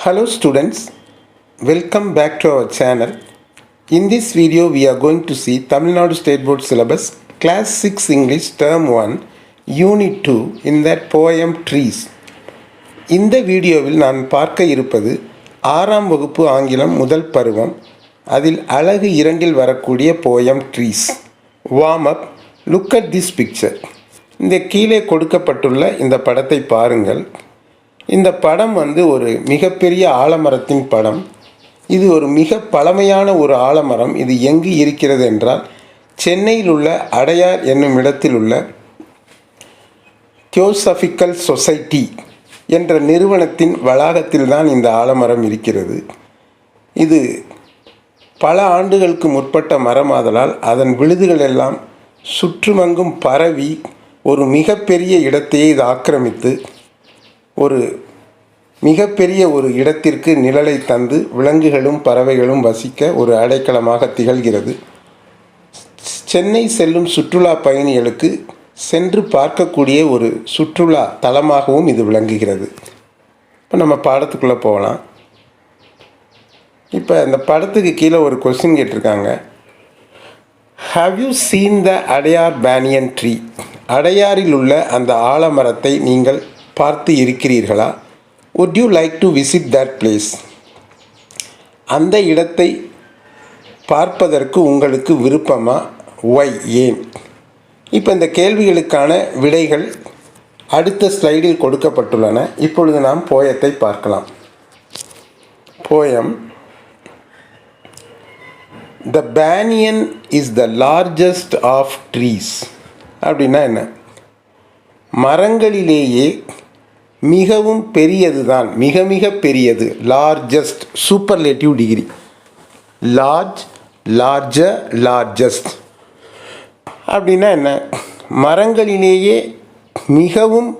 Hello students, welcome back to our channel. In this video we are going to see Tamil Nadu State Board syllabus class 6 English term 1 unit 2 in that poem trees. இந்த வீடியோவில் நான் பார்க்க இருப்பது ஆறாம் வகுப்பு ஆங்கிலம் முதல் பருவம் அதில் அழகு இரண்டில் வரக்கூடிய poem trees warm up look at this picture இந்த கீழே கொடுக்கப்பட்டுள்ள இந்த படத்தை பாருங்கள் இந்த படம் வந்து ஒரு மிகப்பெரிய ஆலமரத்தின் படம். இது ஒரு மிக பழமையான ஒரு ஆலமரம். இது எங்கு இருக்கிறது என்றால் சென்னையில் உள்ள அடையார் என்னும் இடத்தில் உள்ள தியோசபிக்கல் சொசைட்டி என்ற நிறுவனத்தின் வளாகத்தில் தான் இந்த ஆலமரம் இருக்கிறது. இது பல ஆண்டுகளுக்கு முற்பட்ட மரமாதலால் அதன் விழுதுகள் எல்லாம் சுற்றுமங்கும் பரவி ஒரு மிகப்பெரிய இடத்தையே இது ஆக்கிரமித்து ஒரு மிகப்பெரிய ஒரு இடத்திற்கு நிழலை தந்து விலங்குகளும் பறவைகளும் வசிக்க ஒரு அடைக்கலமாக திகழ்கிறது. சென்னை செல்லும் சுற்றுலா பயணிகளுக்கு சென்று பார்க்கக்கூடிய ஒரு சுற்றுலா தலமாகவும் இது விளங்குகிறது. இப்போ நம்ம பாடத்துக்குள்ளே போகலாம். இப்போ இந்த படத்துக்கு கீழே ஒரு கொஸ்டின் கேட்டிருக்காங்க. Have you seen the Adyar banyan tree அடையாரில் உள்ள அந்த ஆலமரத்தை நீங்கள் பார்த்து இருக்கிறீர்களா? Would you like to visit that place அந்த இடத்தை பார்ப்பதற்கு உங்களுக்கு விருப்பமா? ஒய் ஏன்? இப்போ இந்த கேள்விகளுக்கான விடைகள் அடுத்த ஸ்லைடில் கொடுக்கப்பட்டுள்ளன. இப்பொழுது நாம் போயத்தை பார்க்கலாம். Poem the banyan is the largest of trees அப்படின்னா என்ன? மரங்களிலேயே மிகவும் பெரியது தான் மிக மிக பெரியது. Largest superlative degree large large largest அப்படின்னா என்ன? மரங்களிலேயே மிகவும்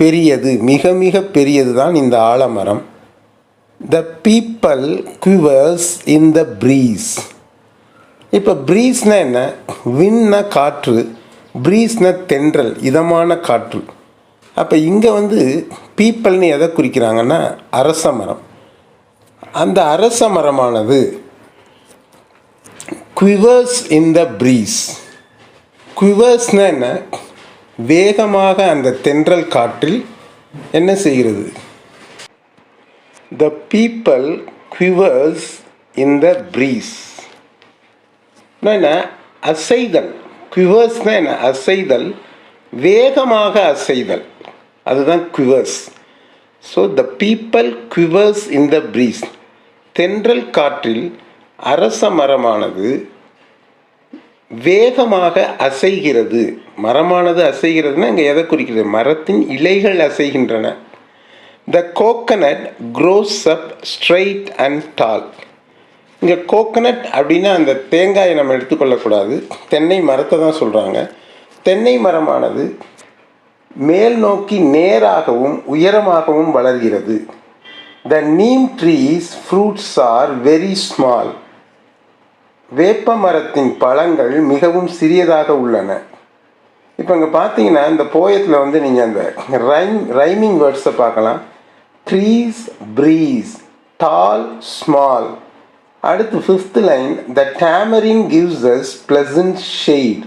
பெரியது. மிக மிக பெரியது தான் இந்த ஆலமரம். The people குவர்ஸ் in the breeze இப்போ ப்ரீஸ்னா என்ன? வின்னா காற்று ப்ரீஸ்னா தென்றல் இதமான காற்று. அப்போ இங்கே வந்து பீப்பிள்னு எதை குறிக்கிறாங்கன்னா அரச மரம். அந்த அரச மரமானது குவிவர்ஸ் இன் த ப்ரீஸ் குவிவர்ஸ்னால் என்ன? வேகமாக அந்த தென்றல் காற்றில் என்ன செய்கிறது? The people குவிவர்ஸ் in the breeze என்ன? அசைதல். குவிவர்ஸ்னால் என்ன? அசைதல். வேகமாக அசைதல். அதுதான் quivers so the people quivers in the breeze தென்றல் காற்றில் அரச மரமானது வேகமாக அசைகிறது. மரமானது அசைகிறதுனா இங்கே எதை குறிக்கிறது? மரத்தின் இலைகள் அசைகின்றன. The coconut grows up straight and tall இங்கே கோகனட் அப்படின்னா அந்த தேங்காயை நம்ம எடுத்துக்கொள்ளக்கூடாது. தென்னை மரத்தை தான் சொல்கிறாங்க தென்னை மரமானது மேல் நோக்கி நேராகவும் உயரமாகவும் வளர்கிறது. The neem trees fruits are very small வேப்ப மரத்தின் பழங்கள் மிகவும் சிறியதாக உள்ளன. இப்போ இங்கே பார்த்தீங்கன்னா இந்த போயத்தில் வந்து நீங்கள் அந்த ரைம் ரைமிங் வேர்ட்ஸை பார்க்கலாம். ட்ரீஸ் ப்ரீஸ் டால் ஸ்மால் அடுத்து fifth line the tamarind gives us pleasant shade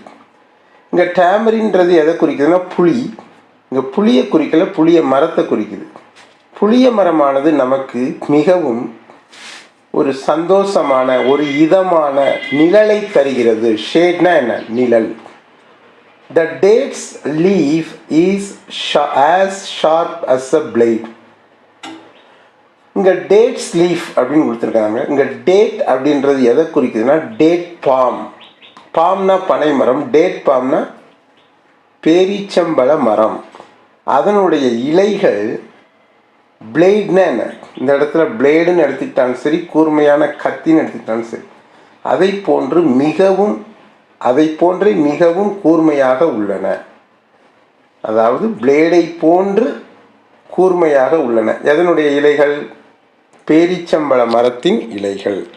இங்கே டேமரின்றது எதை குறிக்குதுன்னா புளி. இங்கே புளியை குறிக்கல புளிய மரத்தை குறிக்குது. புளிய மரமானது நமக்கு மிகவும் ஒரு சந்தோஷமான ஒரு இதமான நிழலை தருகிறது. ஷேட்னா என்ன? நிழல். The dates leaf is as sharp as a blade இங்கே டேட்ஸ் லீஃப் அப்படின்னு கொடுத்துருக்காங்க. இங்கே டேட் அப்படின்றது எதை குறிக்குதுன்னா டேட் பாம் பாம்னா பனை மரம் டேட் பாம்னா பேரீச்சம்பழ மரம். அதனுடைய இலைகள் பிளேட்னா என்ன? இந்த இடத்துல பிளேடுன்னு எடுத்துக்கிட்டாலும் சரி கூர்மையான கத்தின்னு எடுத்துக்கிட்டாலும் சரி. அதை போன்று மிகவும் அதை போன்றே மிகவும் கூர்மையாக உள்ளன. அதாவது பிளேடை போன்று கூர்மையாக உள்ளன. எதனுடைய இலைகள்? பேரிச்சம்பழ மரத்தின் இலைகள்.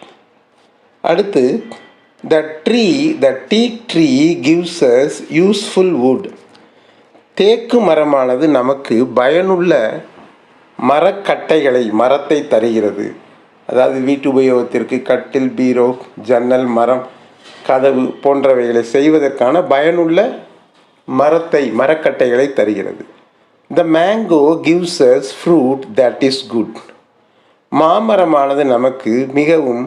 அடுத்து the tree the teak tree gives us useful wood தேக்கு மரமானது நமக்கு பயனுள்ள மரக்கட்டைகளை மரத்தை தருகிறது. அதாவது வீட்டு உபயோகத்திற்கு கட்டில் பீரோ ஜன்னல் மரம் கதவு போன்றவைகளை செய்வதற்கான பயனுள்ள மரத்தை மரக்கட்டைகளை தருகிறது. The mango gives us fruit that is good மாமரமானது நமக்கு மிகவும்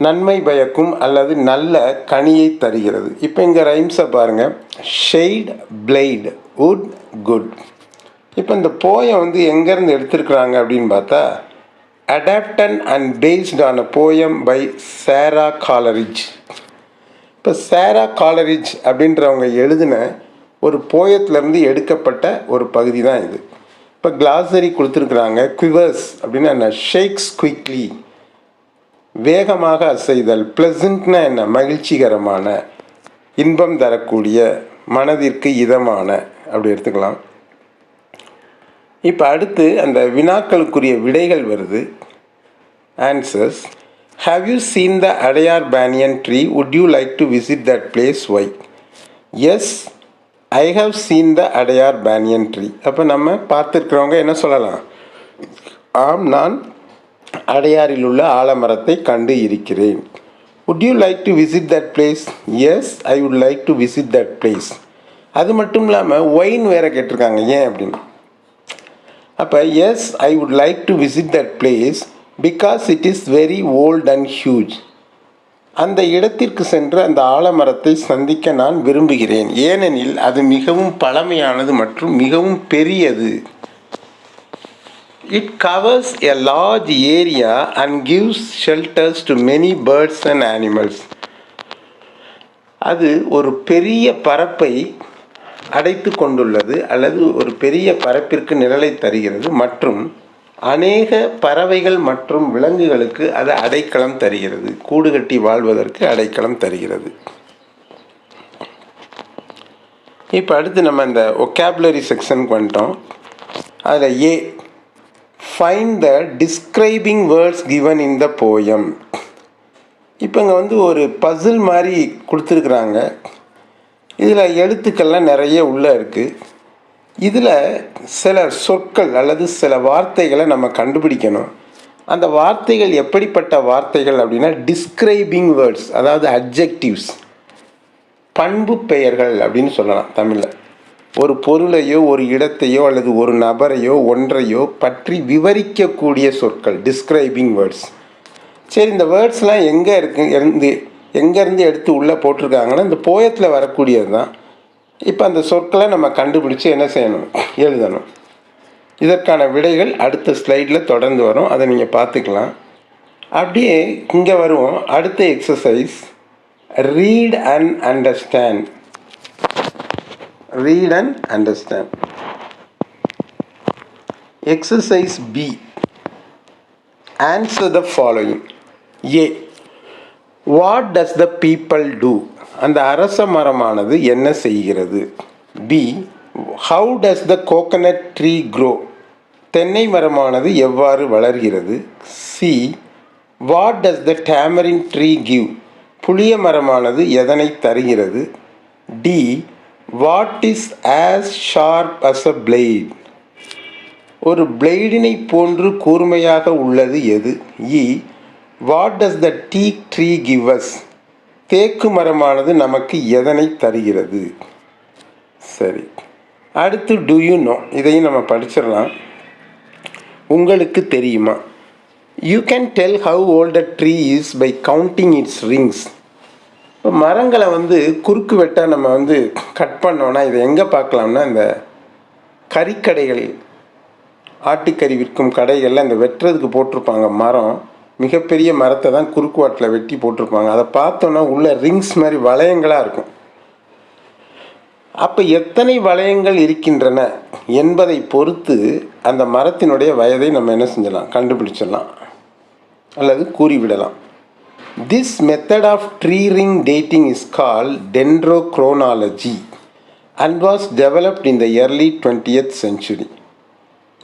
நன்மை பயக்கும் அல்லது நல்ல கனியை தருகிறது. இப்போ இங்கே ரைம்ஸை பாருங்கள் ஷெய்ட் பிளேட் உட் குட் இப்போ இந்த போயம் வந்து எங்கேருந்து எடுத்திருக்கிறாங்க அப்படின்னு பார்த்தா adapted and based on a poem by Sara Coleridge இப்போ சேரா காலரிஜ் அப்படின்றவங்க எழுதின ஒரு போயத்திலேருந்து எடுக்கப்பட்ட ஒரு பகுதி தான் இது. இப்போ கிளாசரி கொடுத்துருக்குறாங்க குவிவர்ஸ் அப்படின்னா என்ன ஷேக்ஸ் குயிக்லி வேகமாக அசைதல் பிளசண்ட்னா என்ன? மகிழ்ச்சிகரமான இன்பம் தரக்கூடிய மனதிற்கு இதமான அப்படி எடுத்துக்கலாம். இப்போ அடுத்து அந்த வினாக்களுக்குரிய விடைகள் வருது. Answers have you seen the Adyar banyan tree would you like to visit that place yes I have seen the Adyar banyan tree அப்போ நம்ம பார்த்துருக்குறவங்க என்ன சொல்லலாம்? ஆம் நான் அடையாறில் உள்ள ஆலமரத்தை கண்டு இருக்கிறேன். Would you like to visit that place yes I would like to visit that place அது மட்டும் இல்லாமல் ஒயின் வேற கேட்டிருக்காங்க ஏன் அப்படின்னு. அப்போ yes I would like to visit that place because it is very old and huge அந்த இடத்திற்கு சென்று அந்த ஆலமரத்தை சந்திக்க நான் விரும்புகிறேன். ஏனெனில் அது மிகவும் பழமையானது மற்றும் மிகவும் பெரியது. It covers a large area and gives shelters to many birds and animals அது ஒரு பெரிய பரப்பை அடைத்து கொண்டுள்ளது அல்லது ஒரு பெரிய பரப்பிற்கு நிழலை தருகிறது மற்றும் அநேக பறவைகள் மற்றும் விலங்குகளுக்கு அது அடைக்கலம் தருகிறது. கூடு கட்டி வாழ்வதற்கு அடைக்கலம் தருகிறது. இப்போ அடுத்து நம்ம இந்த ஒக்காபுலரி செக்ஷனுக்கு வந்துட்டோம். அதில் A find the describing words given in the poem இப்போ இங்கே வந்து ஒரு பசில் மாதிரி கொடுத்துருக்குறாங்க. இதில் எழுத்துக்கள்லாம் நிறைய உள்ளே இருக்குது இதில் சில சொற்கள் அல்லது சில வார்த்தைகளை நம்ம கண்டுபிடிக்கணும். அந்த வார்த்தைகள் எப்படிப்பட்ட வார்த்தைகள் அப்படின்னா டிஸ்கிரைபிங் வேர்ட்ஸ் அதாவது அப்ஜெக்டிவ்ஸ் பண்பு பெயர்கள் அப்படின்னு சொல்லலாம் தமிழில். ஒரு பொருளையோ ஒரு இடத்தையோ அல்லது ஒரு நபரையோ ஒன்றையோ பற்றி விவரிக்கக்கூடிய சொற்கள் டிஸ்கிரைபிங் வேர்ட்ஸ் சரி இந்த வேர்ட்ஸ்லாம் எங்கே இருக்கு இருந்து எங்கேருந்து எடுத்து உள்ளே போட்டிருக்காங்கன்னா இந்த போயத்தில் வரக்கூடியது தான் இப்போ அந்த சொற்களை நம்ம கண்டுபிடிச்சி என்ன செய்யணும்? எழுதணும். இதற்கான விடைகள் அடுத்த ஸ்லைடில் தொடர்ந்து வரும். அதை நீங்கள் பார்த்துக்கலாம். அப்படியே இங்கே வருவோம். அடுத்த exercise read and understand read and understand exercise B answer the following A what does the people do அந்த அரச மரமானது என்ன செய்கிறது? B how does the coconut tree grow தென்னை மரமானது எவ்வாறு வளர்கிறது? C what does the tamarind tree give புளிய மரமானது எதனை தருகிறது? D what is as sharp as a blade ஒரு பிளேடினை போன்று கூர்மையாக உள்ளது எது? E what does the teak tree give us தேக்கு மரமானது நமக்கு எதனை தருகிறது? சரி. அடுத்து டு யூ நோ இதையும் நம்ம படிச்சிடலாம். உங்களுக்கு தெரியுமா? You can tell how old a tree is by counting its rings இப்போ மரங்களை வந்து குறுக்கு வெட்டாக நம்ம வந்து கட் பண்ணோன்னா இதை எங்கே பார்க்கலாம்னா இந்த கறிக்கடைகள் ஆட்டுக்கறி விற்கும் கடைகளில் இந்த வெட்டுறதுக்கு போட்டிருப்பாங்க மரம். மிகப்பெரிய மரத்தை தான் குறுக்கு வாட்டில் வெட்டி போட்டிருப்பாங்க. அதை பார்த்தோன்னா உள்ள ரிங்ஸ் மாதிரி வளையங்களாக இருக்கும். அப்போ எத்தனை வளையங்கள் இருக்கின்றன என்பதை பொறுத்து அந்த மரத்தினுடைய வயதை நம்ம என்ன செஞ்சலாம்? கண்டுபிடிச்சிடலாம். அல்லது கூறிவிடலாம். This method of tree ring dating is call dendrochronology and was developed in the early twentieth century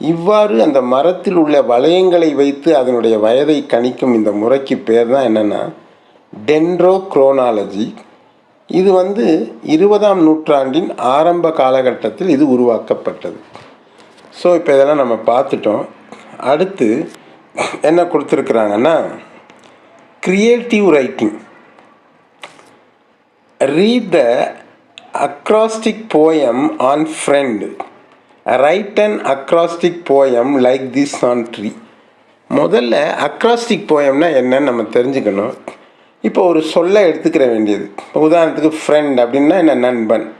இவ்வாறு அந்த மரத்தில் உள்ள வளையங்களை வைத்து அதனுடைய வயதை கணிக்கும் இந்த முறைக்கு பேர் தான் என்னென்னா டென்ட்ரோக்ரோனாலஜி இது வந்து இருபதாம் நூற்றாண்டின் ஆரம்ப காலகட்டத்தில் இது உருவாக்கப்பட்டது. ஸோ இப்போ இதெல்லாம் நம்ம பார்த்துட்டோம். அடுத்து என்ன கொடுத்துருக்குறாங்கன்னா creative writing read the acrostic poem on friend. Write an acrostic poem like this on tree. முதல்ல அக்ராஸ்டிக் போயம்னா என்னன்னு நம்ம தெரிஞ்சுக்கணும். இப்போ ஒரு சொல்லை எடுத்துக்கிற வேண்டியது. உதாரணத்துக்கு ஃப்ரெண்ட் அப்படின்னா என்ன? நண்பன்.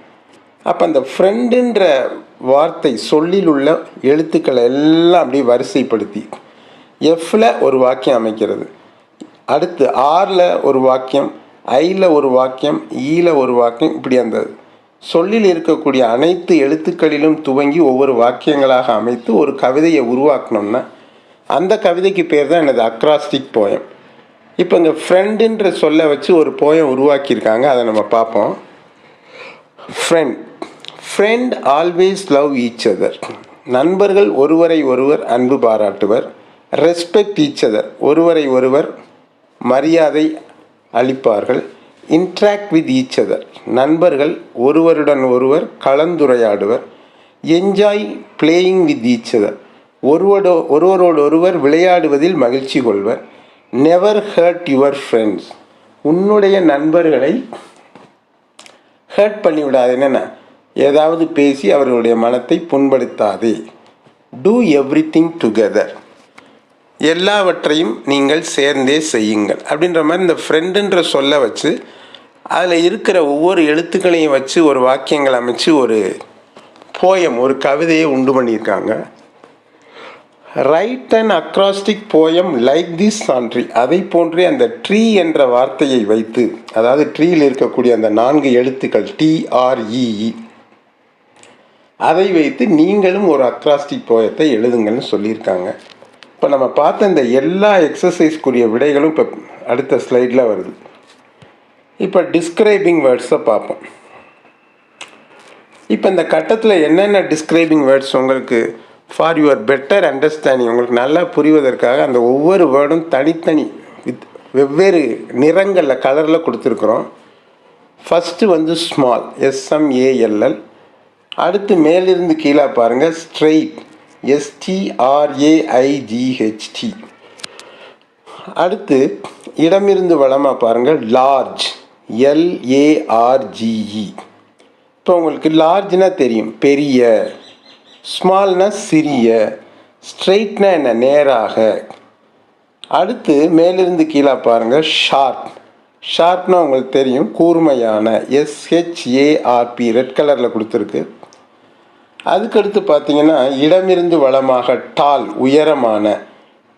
அப்போ அந்த ஃப்ரெண்டுன்ற வார்த்தை சொல்லில் உள்ள எழுத்துக்களை எல்லாம் அப்படியே வரிசைப்படுத்தி எஃப்பில் ஒரு வாக்கியம் அமைக்கிறது. அடுத்து ஆறில் ஒரு வாக்கியம் ஐயில் ஒரு வாக்கியம் ஈயில் ஒரு வாக்கியம் இப்படி அந்த சொல்லில் இருக்கக்கூடிய அனைத்து எழுத்துக்களிலும் துவங்கி ஒவ்வொரு வாக்கியங்களாக அமைத்து ஒரு கவிதையை உருவாக்கணும்னா அந்த கவிதைக்கு பேர் தான் எனது அக்ராஸ்டிக் போயம். இப்போ இங்கே ஃப்ரெண்டுன்ற சொல்ல வச்சு ஒரு போயம் உருவாக்கியிருக்காங்க. அதை நம்ம பார்ப்போம். Friend friend always love each other நண்பர்கள் ஒருவரை ஒருவர் அன்பு பாராட்டுவர். ரெஸ்பெக்ட் ஈச் அதர் ஒருவரை ஒருவர் மரியாதை அளிப்பார்கள். இன்ட்ராக்ட் வித் ஈச் அதர் நண்பர்கள் ஒருவருடன் ஒருவர் கலந்துரையாடுவர். Enjoy playing with each other ஒருவரோ ஒருவரோடு ஒருவர் விளையாடுவதில் மகிழ்ச்சி கொள்வர். நெவர் ஹர்ட் யுவர் ஃப்ரெண்ட்ஸ் உன்னுடைய நண்பர்களை ஹர்ட் பண்ணிவிடாது. என்னென்ன? ஏதாவது பேசி அவர்களுடைய மனத்தை புண்படுத்தாதே. டூ எவ்ரி திங் டுகெதர் எல்லாவற்றையும் நீங்கள் சேர்ந்தே செய்யுங்கள். அப்படின்ற மாதிரி இந்த ஃப்ரெண்டுன்ற சொல்ல வச்சு அதில் இருக்கிற ஒவ்வொரு எழுத்துக்களையும் வச்சு ஒரு வாக்கியங்கள் அமைச்சு ஒரு போயம் ஒரு கவிதையை உண்டு பண்ணியிருக்காங்க. Write and acrostic poem like this on tree அதை போன்றே அந்த ட்ரீ என்ற வார்த்தையை வைத்து அதாவது ட்ரீயில் இருக்கக்கூடிய அந்த நான்கு எழுத்துக்கள் டிஆர்இஇ e, e, அதை வைத்து நீங்களும் ஒரு அக்ராஸ்டிக் போயத்தை எழுதுங்கள்னு சொல்லியிருக்காங்க. இப்போ நம்ம பார்த்த இந்த எல்லா எக்ஸசைஸ்க்குரிய விடைகளும் இப்போ அடுத்த ஸ்லைடில் வருது. இப்போ டிஸ்கிரைபிங் வேர்ட்ஸை பார்ப்போம். இப்போ இந்த கட்டத்தில் என்னென்ன டிஸ்கிரைபிங் வேர்ட்ஸ் உங்களுக்கு ஃபார் யுவர் பெட்டர் அண்டர்ஸ்டாண்டிங் உங்களுக்கு நல்லா புரிவதற்காக அந்த ஒவ்வொரு வேர்டும் தனித்தனி வித் வெவ்வேறு நிறங்களில் கலரில் கொடுத்துருக்குறோம். ஃபஸ்ட்டு வந்து ஸ்மால் எஸ்எம்ஏஎல்எல் அடுத்து மேலிருந்து கீழே பாருங்கள் ஸ்ட்ரெயிட் எஸ்டிஆர்ஏஐஜிஹெச்டி அடுத்து இடமிருந்து வளமாக பாருங்கள் லார்ஜ் எல்ஏஆர்ஜிஇ இப்போ உங்களுக்கு லார்ஜ்னா தெரியும். பெரிய ஸ்மால்னா சிறிய ஸ்ட்ரெயிட்னா என்ன? நேராக. அடுத்து மேலிருந்து கீழே பாருங்கள் ஷார்ப் ஷார்ப்னா உங்களுக்கு தெரியும் கூர்மையான. எஸ்ஹெச்ஏஆர்பி ரெட் கலரில் கொடுத்துருக்கு. அதுக்கடுத்து பார்த்தீங்கன்னா இடமிருந்து வளமாக டால் உயரமான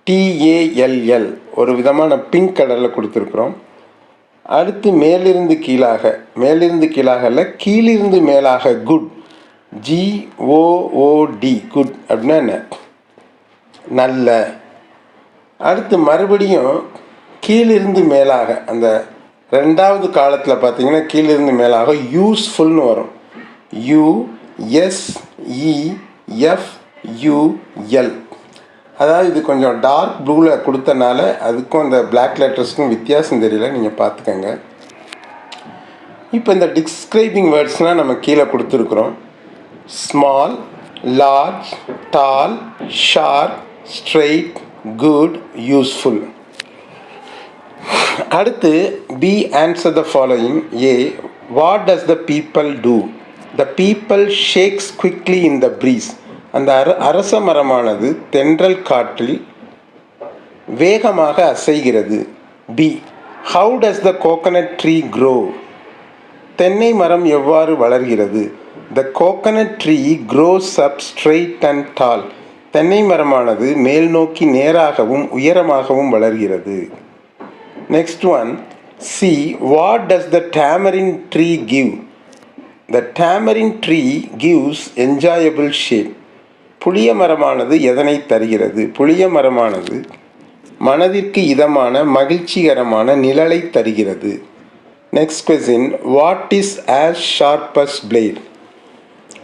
டிஏஎல்எல் ஒரு விதமான பிங்க் கலரில் கொடுத்துருக்குறோம். அடுத்து மேலிருந்து கீழாக மேலிருந்து கீழாக இல்லை கீழிருந்து மேலாக குட் ஜிஓஓடி குட் அப்படின்னா என்ன? நல்ல. அடுத்து மறுபடியும் கீழிருந்து மேலாக அந்த ரெண்டாவது காலத்தில் பார்த்தீங்கன்னா கீழிருந்து மேலாக யூஸ்ஃபுல்னு வரும். யூ இஎஃப்யூஎல் அதாவது இது கொஞ்சம் டார்க் ப்ளூவில் கொடுத்தனால அதுக்கும் அந்த பிளாக் லெட்டர்ஸ்க்கும் வித்தியாசம் தெரியல. நீங்கள் பார்த்துக்கோங்க. இப்போ இந்த டிஸ்கிரைபிங் வேர்ட்ஸ்னால் நம்ம கீழே கொடுத்துருக்குறோம். Small large tall sharp straight good useful அடுத்து B answer the following A what does the peepal do the peepal shakes quickly in the breeze அந்த அர அரச மரமானது தென்றல் காற்றில் வேகமாக அசைகிறது. B how does the coconut tree grow தென்னை மரம் எவ்வாறு வளர்கிறது? The coconut tree grows up straight and tall தென்னை மரமானது மேல் நோக்கி நேராகவும் உயரமாகவும் வளர்கிறது. Next one C what does the tamarind tree give the tamarind tree gives enjoyable shape புளிய மரமானது எதனை தருகிறது? புளிய மரமானது மனதிற்கு இதமான மகிழ்ச்சிகரமான நிழலை தருகிறது. Next question what is as sharp as blade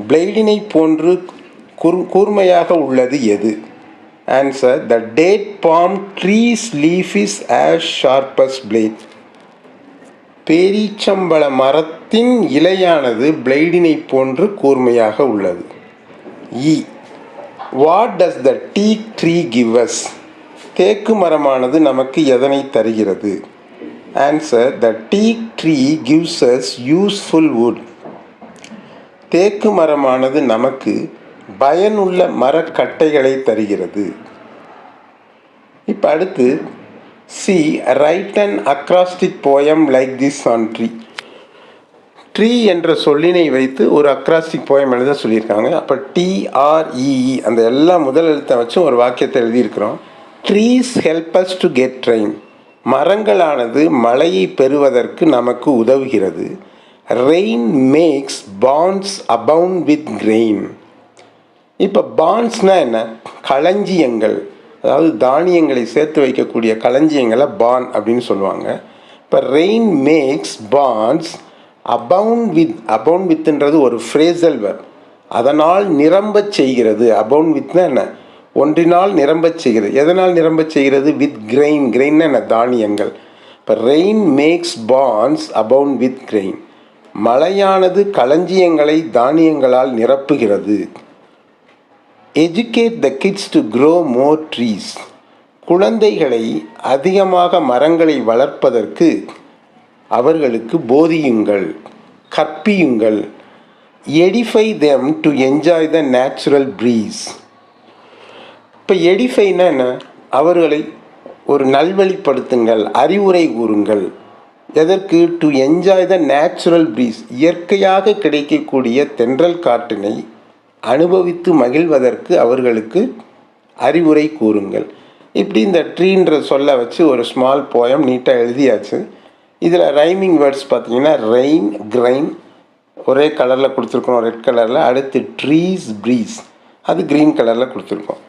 பிளேடினை போன்று கூர் கூர்மையாக உள்ளது எது? Answer the date palm trees leaf is as sharp as blade பேரீச்சம்பழ மரத்தின் இலையானது பிளேடினை போன்று கூர்மையாக உள்ளது. இ. What does the teak tree give us தேக்கு மரமானது நமக்கு எதனை தருகிறது? Answer the teak tree gives us useful wood தேக்கு மரமானது நமக்கு பயனுள்ள மரக்கட்டைகளை தருகிறது. இப்போ அடுத்து C write and acrostic poem like this on tree tree என்ற சொல்லினை வைத்து ஒரு அக்ராஸ்டிக் போயம் எழுத சொல்லியிருக்காங்க. அப்போ டிஆர்இஇ அந்த எல்லா முதல் எழுத்தை வச்சும் ஒரு வாக்கியத்தை எழுதியிருக்கிறோம். Trees help us to get train மரங்களானது மழையை பெறுவதற்கு நமக்கு உதவுகிறது. Rain makes barns abound with grain இப்போ பாண்ட்ஸ்னால் என்ன? களஞ்சியங்கள். அதாவது தானியங்களை சேர்த்து வைக்கக்கூடிய களஞ்சியங்களை பான் அப்படின்னு சொல்லுவாங்க. இப்போ rain makes barns abound with abound வித்துன்றது ஒரு ஃப்ரேசல் வேர் அதனால் நிரம்பச் செய்கிறது. அபவுண்ட் வித்னா என்ன? ஒன்றினால் நிரம்பச் செய்கிறது. எதனால் நிரம்பச் செய்கிறது? வித் கிரெயின் கிரெயின் என்ன? தானியங்கள். இப்போ rain makes barns abound with grain மழையானது களஞ்சியங்களை தானியங்களால் நிரப்புகிறது. Educate the kids to grow more trees குழந்தைகளை அதிகமாக மரங்களை வளர்ப்பதற்கு அவர்களுக்கு போதியுங்கள் கற்பியுங்கள். Edify them to enjoy the natural breeze இப்போ எடிஃபைனா என்ன? அவர்களை ஒரு நல்வழிப்படுத்துங்கள் அறிவுரை கூறுங்கள். எதற்கு? To enjoy the natural breeze இயற்கையாக கிடைக்கக்கூடிய தென்றல் காற்றினை அனுபவித்து மகிழ்வதற்கு அவர்களுக்கு அறிவுரை கூறுங்கள். இப்படி இந்த ட்ரீன்ற சொல்ல வச்சு ஒரு ஸ்மால் போயம் நீட்டாக எழுதியாச்சு. இதில் ரைமிங் வேர்ட்ஸ் பார்த்தீங்கன்னா ரெயின் கிரைன் ஒரே கலரில் கொடுத்துருக்கோம் ரெட் கலரில் அடுத்து ட்ரீஸ் ப்ரீஸ் அது க்ரீன் கலரில் கொடுத்துருக்கோம்.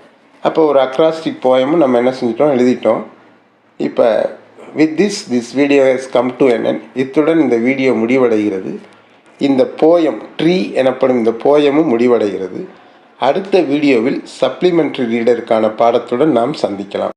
அப்போ ஒரு அக்ராஸ்டிக் போயமும் நம்ம என்ன செஞ்சிட்டோம்? எழுதிட்டோம். இப்போ with this this video has come to an இத்துடன் இந்த வீடியோ முடிவடைகிறது. இந்த போயம் ட்ரீ எனப்படும் இந்த போயமும் முடிவடைகிறது. அடுத்த வீடியோவில் சப்ளிமெண்ட்ரி ரீடருக்கான பாடத்துடன் நாம் சந்திக்கலாம்.